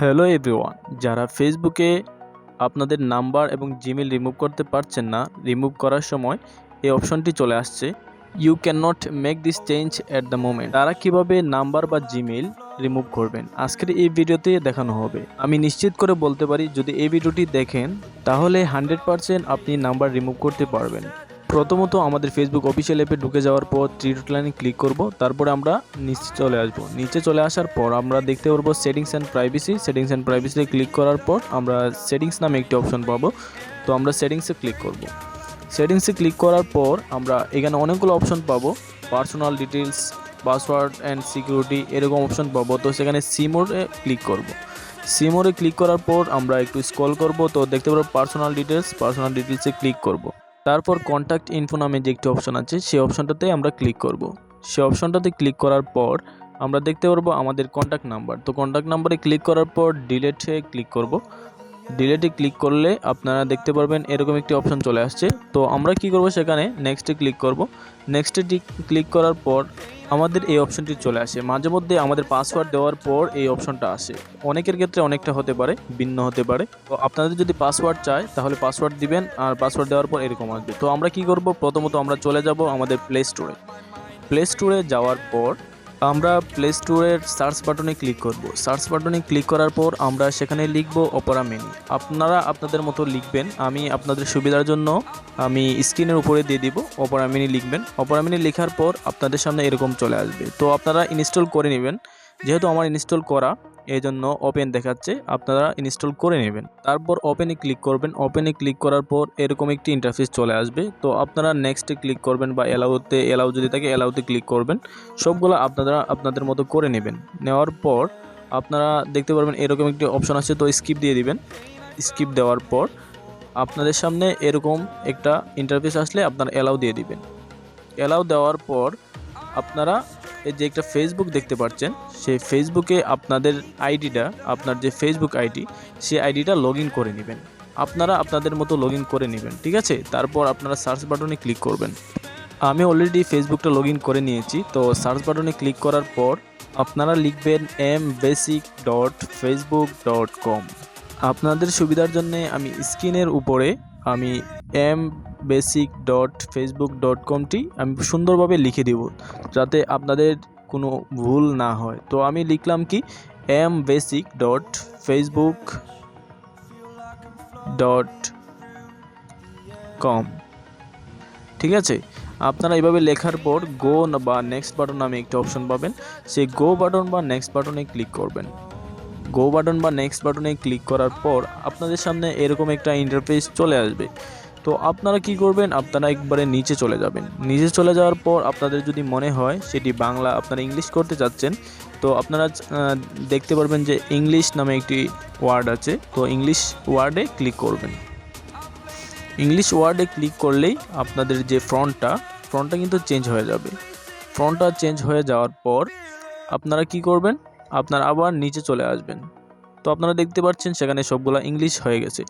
Hello everyone, যারা ফেসবুকে আপনাদের নাম্বার এবং জিমেল রিমুভ করতে পারছেন না রিমুভ করার সময় এই অপশনটি চলে আসছে। You can not make this change at the moment তারা কীভাবে নাম্বার বা জিমেল রিমুভ করবেন? আজকের এই ভিডিওতে দেখানো হবে। আমি নিশ্চিত করে বলতে পারি, যদি এই ভিডিওটি দেখেন, তাহলে হান্ড্রেড পারসেন্ট আপনি নাম্বার রিমুভ করতে পারবেন। প্রথমত আমাদের ফেসবুক অফিসিয়াল অ্যাপে ঢুকে যাওয়ার পর থ্রি ডট লাইনে ক্লিক করব, তারপরে আমরা নিচে চলে আসব। নিচে চলে আসার পর আমরা দেখতে পারব settings and privacy settings and প্রাইভেসিতে click করার পর আমরা সেটিংস নামে একটি অপশন পাবো। তো আমরা সেটিংসে ক্লিক করব। সেটিংসে ক্লিক করার পর আমরা এখানে অনেকগুলো অপশন পাবো। Personal details password and security এরকম অপশন পাবো। তো সেখানে সিমোরে ক্লিক করব। সিমোরে ক্লিক করার পর আমরা একটু স্ক্রল করব। তো দেখতে পারব পার্সোনাল ডিটেলস পার্সোনাল ডিটেলসে ক্লিক করব। তারপর কন্ট্যাক্ট ইনফো নামে যে একটি অপশন আছে, সেই অপশনটাতে আমরা ক্লিক করব। সেই অপশনটাতে ক্লিক করার পর আমরা দেখতে পারব আমাদের কন্ট্যাক্ট নাম্বার তো কন্ট্যাক্ট নাম্বারে ক্লিক করার পর ডিলেটে ক্লিক করব। ডিলেটে ক্লিক করলে আপনারা দেখতে পারবেন এরকম একটি অপশন চলে আসছে। তো আমরা কি করব সেখানে নেক্সটে ক্লিক করব। নেক্সটে ক্লিক করার পর আমাদের এই অপশনটি চলে আসে। মাঝে মধ্যে আমাদের পাসওয়ার্ড দেওয়ার পর এই অপশনটা আসে। অনেকের ক্ষেত্রে অনেকটা হতে পারে, ভিন্ন হতে পারে। তো আপনাদের যদি পাসওয়ার্ড চায়, তাহলে পাসওয়ার্ড দিবেন আর পাসওয়ার্ড দেওয়ার পর এরকম আসবে। তো আমরা কি করব? প্রথমত আমরা চলে যাব আমাদের প্লে স্টোরে প্লে স্টোরে যাওয়ার পর আমরা প্লে স্টোরের সার্চ বাটনে ক্লিক করব। সার্চ বাটনে ক্লিক করার পর আমরা সেখানে লিখব অপরা মিনি আপনারা আপনাদের মতো লিখবেন। আমি আপনাদের সুবিধার জন্য আমি স্ক্রিনের উপরে দিয়ে দিব। অপরা মিনি লিখবেন। অপরা মিনি লেখার পর আপনাদের সামনে এরকম চলে আসবে। তো আপনারা ইনস্টল করে নেবেন। যেহেতু আমার ইনস্টল করা এই জন্য ওপেন দেখাচ্ছে, আপনারা ইনস্টল করে নেবেন। তারপর ওপেনে ক্লিক করবেন। ওপেনে ক্লিক করার পর এরকম একটি ইন্টারফেস চলে আসবে। তো আপনারা নেক্সটে ক্লিক করবেন বা এলাউতে এলাউ যদি থাকে এলাউতে ক্লিক করবেন। সবগুলো আপনারা আপনাদের মতো করে নেবেন। নেওয়ার পর আপনারা দেখতে পারবেন এরকম একটি অপশন আছে, তো স্কিপ দিয়ে দিবেন। স্কিপ দেওয়ার পর আপনাদের সামনে এরকম একটা ইন্টারফেস আসলে আপনারা এলাউ দিয়ে দিবেন। এলাউ দেওয়ার পর আপনারা এই যে একটা ফেসবুক দেখতে পাচ্ছেন, সেই ফেসবুকে আপনাদের আইডিটা আপনার যে ফেসবুক আইডি সেই আইডিটা লগ করে নেবেন। আপনারা আপনাদের মতো লগ করে নেবেন, ঠিক আছে? তারপর আপনারা সার্চ বাটনে ক্লিক করবেন। আমি অলরেডি ফেসবুকটা লগ করে নিয়েছি, তো সার্চ বাটনে ক্লিক করার পর আপনারা লিখবেন M basic dot Facebook dot com আপনাদের সুবিধার জন্য আমি স্ক্রিনের উপরে আমি M basic dot Facebook dot কমটি আমি সুন্দরভাবে লিখে দেব, যাতে আপনাদের কোনো ভুল না হয়। তো আমি লিখলাম কি M basic dot Facebook dot com ঠিক আছে? আপনারা এইভাবে লেখার পর গো বা নেক্সট বাটন নামে একটি অপশন পাবেন। সেই গো বাটন বা নেক্সট বাটনে ক্লিক করবেন। গো বাটন বা নেক্সট বাটনে ক্লিক করার পর আপনাদের সামনে এরকম একটা ইন্টারফেস চলে আসবে। তো আপনারা কি করবেন? আপনারা একবারে নিচে চলে যাবেন। নিচে চলে যাওয়ার পর আপনাদের যদি মনে হয় সেটি বাংলা আপনারা ইংলিশ করতে চাচ্ছেন, তো আপনারা দেখতে পারবেন যে ইংলিশ নামে একটি ওয়ার্ড আছে। তো ইংলিশ ওয়ার্ডে ক্লিক করবেন। ইংলিশ ওয়ার্ডে ক্লিক করলেই আপনাদের যে ফ্রন্টটা ফ্রন্টটা কিন্তু চেঞ্জ হয়ে যাবে। ফ্রন্টটা চেঞ্জ হয়ে যাওয়ার পর আপনারা কি করবেন? আপনারা আবার নিচে চলে আসবেন। তো আপনারা দেখতে পাচ্ছেন সেখানে সবগুলো ইংলিশ হয়ে গেছে।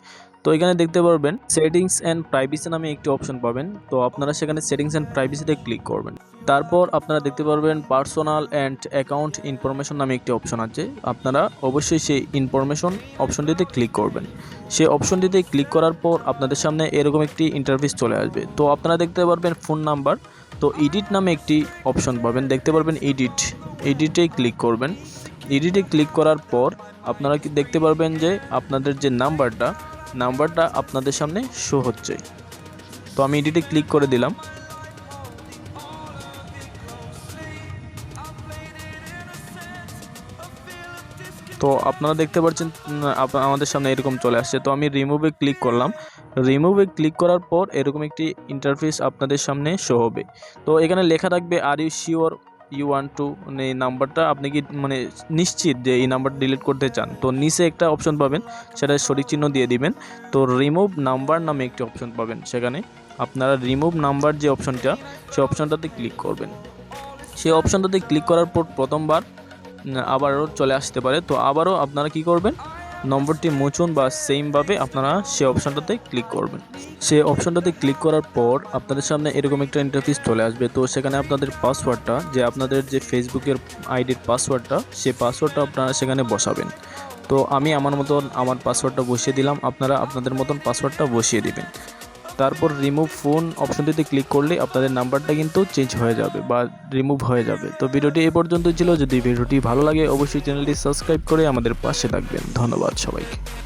তো এখানে দেখতে পারবেন সেটিংস অ্যান্ড প্রাইভেসি নামে একটি অপশন পাবেন। তো আপনারা সেখানে সেটিংস অ্যান্ড প্রাইভেসিতে ক্লিক করবেন। তারপর আপনারা দেখতে পারবেন পার্সোনাল অ্যান্ড অ্যাকাউন্ট ইনফরমেশন নামে একটি অপশন আছে। আপনারা অবশ্যই সেই ইনফরমেশন অপশনটিতে ক্লিক করবেন। সেই অপশনটিতে ক্লিক করার পর আপনাদের সামনে এরকম একটি ইন্টারফেস চলে আসবে। তো আপনারা দেখতে পারবেন ফোন নাম্বার তো এডিট নামে একটি অপশন পাবেন। দেখতে পারবেন এডিট এডিটে ক্লিক করবেন। এডিটে ক্লিক করার পর আপনারা কি দেখতে পারবেন যে আপনাদের যে নাম্বারটা নাম্বারটা আপনাদের সামনে শো হচ্ছে। তো আমি এডিটে ক্লিক করে দিলাম। তো আপনারা দেখতে পাচ্ছেন আমাদের সামনে এরকম চলে আসছে। তো আমি রিমুভে ক্লিক করলাম। রিমুভে ক্লিক করার পর এরকম একটি ইন্টারফেস আপনাদের সামনে শো হবে। তো এখানে লেখা থাকবে are you sure U one two মানে এই নাম্বারটা আপনি কি মানে নিশ্চিত যে এই নাম্বার ডিলিট করতে চান? তো নিচে একটা অপশন পাবেন, সেটা সঠিক চিহ্ন দিয়ে দিবেন। তো রিমুভ নাম্বার নামে একটি অপশন পাবেন সেখানে। আপনারা রিমুভ নাম্বার যে অপশনটা সেই অপশনটাতে ক্লিক করবেন। সেই অপশনটাতে ক্লিক করার পর প্রথমবার, আবারও চলে আসতে পারে। তো আবারও আপনারা কি করবেন? নম্বরটি মুছুন বা সেমভাবে আপনারা সে অপশানটাতে ক্লিক করবেন। সে অপশানটাতে ক্লিক করার পর আপনাদের সামনে এরকম একটা ইন্টারফেস চলে আসবে। তো সেখানে আপনাদের পাসওয়ার্ডটা যে আপনাদের যে ফেসবুকের আইডির পাসওয়ার্ডটা সে পাসওয়ার্ডটা আপনারা সেখানে বসাবেন। তো আমি আমার মতন আমার পাসওয়ার্ডটা বসিয়ে দিলাম। আপনারা আপনাদের মতন পাসওয়ার্ডটা বসিয়ে দিবেন। তারপর রিমুভ ফোন অপশনটিতে ক্লিক করলে আপনাদের নাম্বারটা কিন্তু চেঞ্জ হয়ে যাবে বা রিমুভ হয়ে যাবে। তো ভিডিওটি এ পর্যন্ত ছিল। যদি ভিডিওটি ভালো লাগে, অবশ্যই চ্যানেলটি সাবস্ক্রাইব করে আমাদের পাশে থাকবেন। ধন্যবাদ সবাইকে।